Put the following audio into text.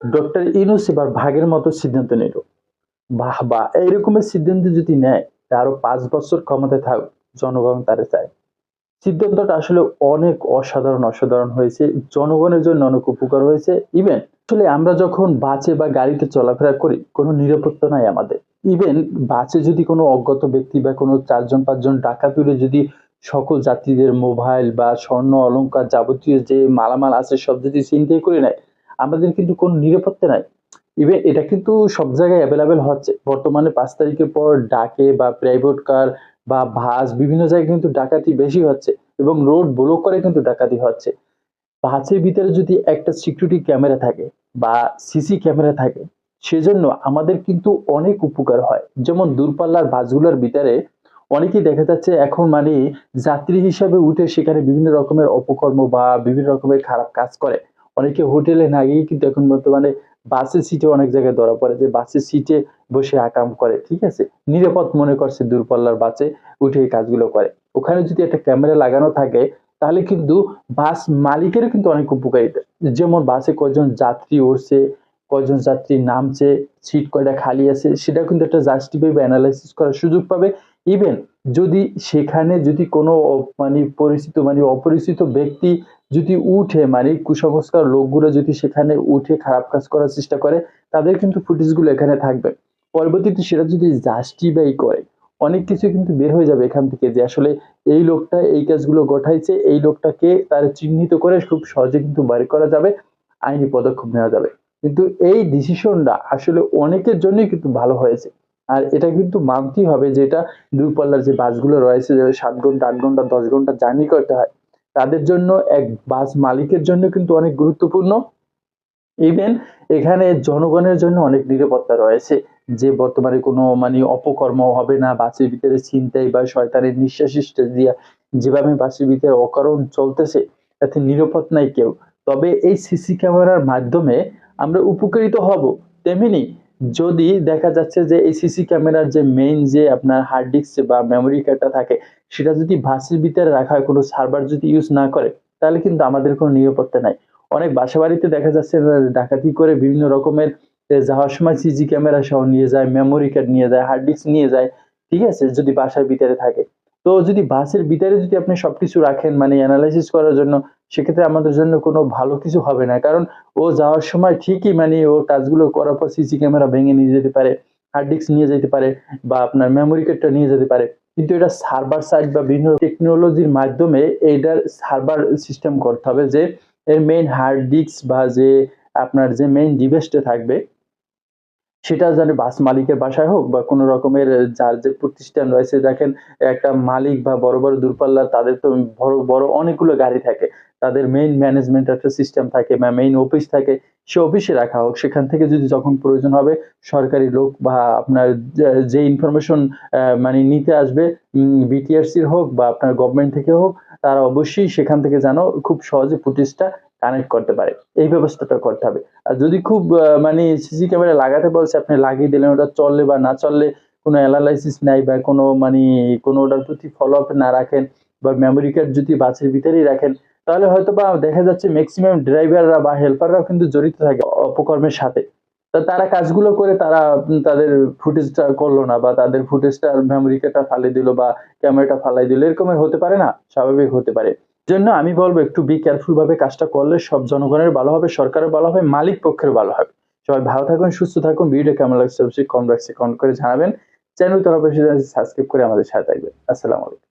Doctor Yunus এবার ভাগের মতো সিদ্ধান্ত নিল। বাহ বা এইরকমের সিদ্ধান্ত যদি নেয় আরও পাঁচ বছর ক্ষমতায় থাক, জনগণ তারে চায়। সিদ্ধান্তটা আসলে অনেক অসাধারণ অসাধারণ হয়েছে। জনগণের জন্য অনেক উপকার হয়েছে। ইভেন আসলে আমরা যখন বাসে বা গাড়িতে চলাফেরা করি, কোনো নিরাপত্তা নাই আমাদের। ইভেন বাসে যদি কোনো অজ্ঞাত ব্যক্তি বা কোনো চারজন, পাঁচজন টাকা তুলে যদি সকল যাত্রীদের মোবাইল বা স্বর্ণ অলংকার যাবতীয় যে মালামাল আছে, সব যদি চিন্তাই করে নেয় আমাদের কিন্তু কোনো নিরাপত্তা নাই। ইভেন এটা কিন্তু সব জায়গায় অ্যাভেলেবেল হচ্ছে। বর্তমানে পাঁচ তারিখের পর ডাকে বা প্রাইভেট কার বা ভাস বিভিন্ন জায়গায় কিন্তু ডাকাতি বেশি হচ্ছে এবং রোড ব্লক করে কিন্তু ডাকাতি হচ্ছে। বাসের ভিতরে যদি একটা সিকিউরিটি ক্যামেরা থাকে বা সিসি ক্যামেরা থাকে, সেজন্য আমাদের কিন্তু অনেক উপকার হয়। যেমন দূরপাল্লার বাসগুলোর ভিতরে অনেকেই দেখা যাচ্ছে এখন মানে যাত্রী হিসাবে উঠে সেখানে বিভিন্ন রকমের অপকর্ম বা বিভিন্ন রকমের খারাপ কাজ করে। অনেকে হোটেলে না গিয়ে কিন্তু এখন বর্তমানে বাসের সিটে অনেক জায়গায় ধরা পড়ে যে বাসের সিটে বসে আকাম করে, ঠিক আছে? নিরাপদ মনে করছে দূরপাল্লার বাসে উঠে কাজগুলো করে। ওখানে যদি একটা ক্যামেরা লাগানো থাকে, তাহলে কিন্তু বাস মালিকেরও কিন্তু অনেক উপকারিতা। যেমন বাসে কয়জন যাত্রী উঠছে কয়জন যাত্রী নামছে সিট কয়টা খালি আছে সেটা কিন্তু একটা জাস্টিফাই বা অ্যানালাইসিস করার সুযোগ পাবে। ইভেন যদি সেখানে যদি কোনো মানে পরিচিত মানে অপরিচিত ব্যক্তি যদি উঠে মানে কুসংস্কার লোকগুলো যদি সেখানে উঠে খারাপ কাজ করার চেষ্টা করে, তাদের কিন্তু ফুটেজগুলো এখানে থাকবে। পরবর্তীতে সেটা যদি জাস্টিফাই করে, অনেক কিছু কিন্তু বের হয়ে যাবে এখান থেকে যে আসলে এই লোকটা এই কাজগুলো ঘটাইছে, এই লোকটাকে তার চিহ্নিত করে খুব সহজে কিন্তু বাড়ি করা যাবে, আইনি পদক্ষেপ নেওয়া যাবে। কিন্তু এই ডিসিশনটা আসলে অনেকের জন্যই কিন্তু ভালো হয়েছে। আর এটা কিন্তু মানতেই হবে যে এটা দূরপাল্লার যে বাসগুলো রয়েছে যে সাত ঘণ্টা আট ঘণ্টা দশ ঘণ্টা জার্নি করতে হয়, তাদের জন্য এক বাস মালিকের জন্য কিন্তু অনেক গুরুত্বপূর্ণ। ইভেন এখানে জনগণের জন্য অনেক নিরাপত্তা রয়েছে, যে বর্তমানে কোনো মানে অপকর্ম হবে না, বাসের ভিতরে ছিনতাই বা শয়তানের নিঃশ্বাস দিয়া যেভাবে বাসের ভিতরে অকারণ চলতেছে, তাতে নিরাপদ নাই কেউ। তবে এই সিসি ক্যামেরার মাধ্যমে আমরা উপকৃত হব, তেমনি যদি দেখা যাচ্ছে যে এই সিসি ক্যামেরার যে মেইন যে আপনার হার্ড ডিস্ক বা মেমোরি কার্ডটা থাকে, সেটা যদি বাসের ভিতরে রাখা হয়, কোনো সার্ভার যদি ইউজ না করে, তাহলে কিন্তু আমাদের কোনো নিরাপত্তা নাই। অনেক বাসা বাড়িতে দেখা যাচ্ছে ডাকাতি করে বিভিন্ন রকমের যাওয়ার সময় সিজি ক্যামেরা সহ নিয়ে যায় মেমোরি কার্ড নিয়ে যায় হার্ড ডিস্ক নিয়ে যায়, ঠিক আছে? যদি বাসার ভিতরে থাকে। তো যদি বাসের ভিতরে যদি আপনি সবকিছু রাখেন মানে অ্যানালাইসিস করার জন্য, সেক্ষেত্রে আমাদের জন্য কোনো ভালো কিছু হবে না। কারণ ও যাওয়ার সময় ঠিকই মানে ও কাজগুলো করার পর সিসি ক্যামেরা ভেঙে নিয়ে যেতে পারে হার্ড ডিস্ক নিয়ে যেতে পারে, বা আপনার মেমোরি কার্ডটা নিয়ে যেতে পারে। কিন্তু এটা সার্ভার সাইড বা বিভিন্ন টেকনোলজির মাধ্যমে এটার সার্ভার সিস্টেম করতে হবে যে, এর মেইন হার্ড ডিস্ক বা যে আপনার যে মেইন ডিভাইসটা থাকবে সেটা যেন বাস মালিকের বাসায় হোক বা কোনো রকমের, যার যে প্রতিষ্ঠান রয়েছে, দেখেন একটা মালিক বা বড় বড় দূরপাল্লার, তাদের তো বড় বড় অনেকগুলো গাড়ি থাকে। তাদের মেইন ম্যানেজমেন্ট একটা সিস্টেম থাকে বা মেইন অফিস থাকে, সে অফিসে রাখা হোক। সেখান থেকে যদি যখন প্রয়োজন হবে, সরকারি লোক বা আপনার যে- ইনফরমেশন মানে নিতে আসবে বিটিআরসির হোক বা আপনার গভর্নমেন্ট থেকে হোক, তারা অবশ্যই সেখান থেকে যেন খুব সহজে ফুটেজটা কানেক্ট করতে পারে। এই ব্যবস্থাটা করতে হবে। আর যদি খুব মানে সিসি ক্যামেরা লাগাতে বলছে, আপনি লাগিয়ে দিলেন, ওটা চললে বা না চললে কোনো অ্যানালাইসিস নাই বা কোনো মানে কোনো ওটার প্রতি ফলো আপ না রাখেন বা মেমোরি কার্ড যদি বাসের ভিতরেই রাখেন, তাহলে হয়তো বা দেখা যাচ্ছে ম্যাক্সিমাম ড্রাইভাররা বা হেল্পাররাও কিন্তু জড়িত থাকে অপকর্মের সাথে। তা তারা কাজগুলো করে তারা তাদের ফুটেজটা করল না বা তাদের ফুটেজটা মেমোরি কার্ডটা ফালিয়ে দিল বা ক্যামেরাটা ফালাই দিল, এরকমের হতে পারে না? স্বাভাবিক হতে পারে। জন্য আমি বলব একটু বি কেয়ারফুল ভাবে কাজটা করলে সব জনগণের ভালো হবে, সরকারের ভালো হবে, মালিক পক্ষের ভালো হবে। সবাই ভালো থাকুন, সুস্থ থাকুন ভিডিও কেমন লাগছে অবশ্যই কমেন্ট বক্সে কমেন্ট করে জানাবেন। চ্যানেল তরফে সাবস্ক্রাইব করে আমাদের সাথে থাকবেন। আসসালামু আলাইকুম।